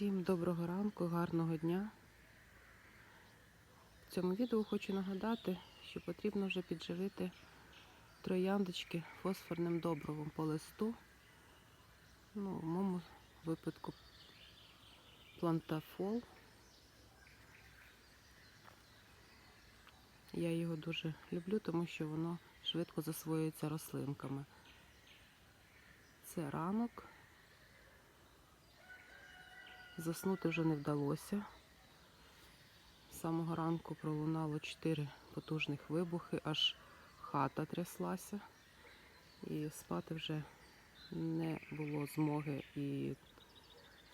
Всім доброго ранку, гарного дня. В цьому відео хочу нагадати, що потрібно вже підживити трояндочки фосфорним добривом по листу. Ну, в моєму випадку плантафол. Я його дуже люблю, тому що воно швидко засвоюється рослинками. Це ранок. Заснути вже не вдалося. З самого ранку пролунало чотири потужних вибухи, аж хата тряслася. І спати вже не було змоги і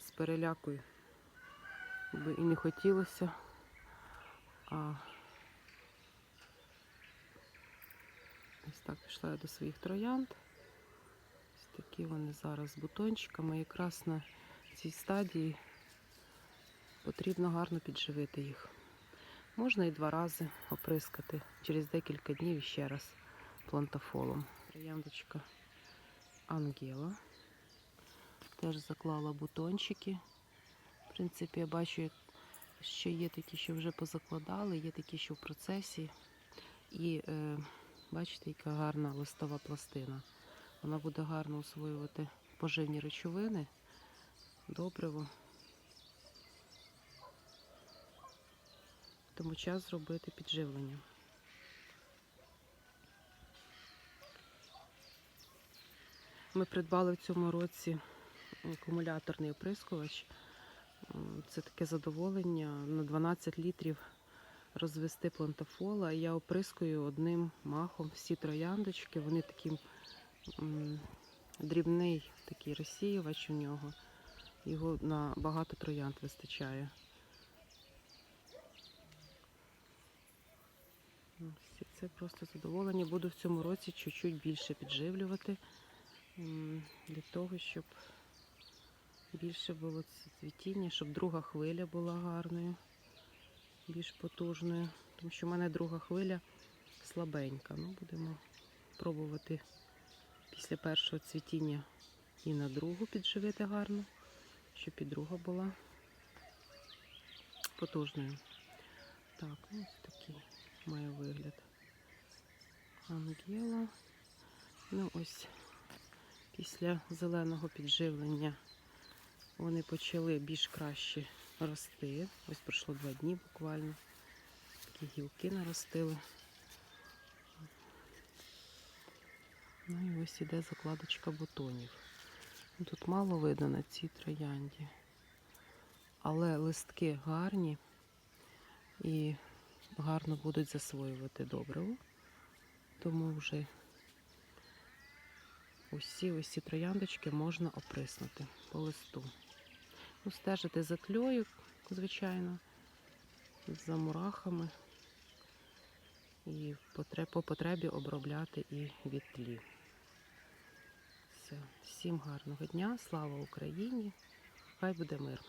з перелякою би і не хотілося. А ось так пішла я до своїх троянд. Ось такі вони зараз з бутончиками. Якраз на цій стадії потрібно гарно підживити їх. Можна і два рази оприскати через декілька днів ще раз плантафолом. Трояндочка Ангела. Теж заклала бутончики. В принципі, я бачу, що є такі, що вже позакладали, є такі, що в процесі. І е, бачите, яка гарна листова пластина. Вона буде гарно усвоювати поживні речовини, добриво. Тому час зробити підживлення. Ми придбали в цьому році акумуляторний оприскувач. Це таке задоволення на 12 літрів розвести плантафола. Я оприскую одним махом всі трояндочки. Вони такі дрібний такий розсіювач у нього. Його на багато троянд вистачає. Ось, і Це просто задоволення. Буду в цьому році чуть-чуть більше підживлювати для того, щоб більше було цвітіння, щоб друга хвиля була гарною, більш потужною. Тому що в мене друга хвиля слабенька. Ну, будемо пробувати після першого цвітіння і на другу підживити гарно, щоб і друга була потужною. Так, ну, ось такий має вигляд. Ангела. Ну ось після зеленого підживлення вони почали більш краще рости. Ось пройшло два дні буквально. Такі гілки наростили. Ну і ось іде закладочка бутонів. Ну, Тут мало видно на цій троянді. Але листки гарні і гарно будуть засвоювати добриво. Тому вже усі ці трояндочки можна оприснути по листу. Ну, стежити за тльою, звичайно, за мурахами. І по потребі обробляти і від тлі. Все. Всім гарного дня, слава Україні! Хай буде мир!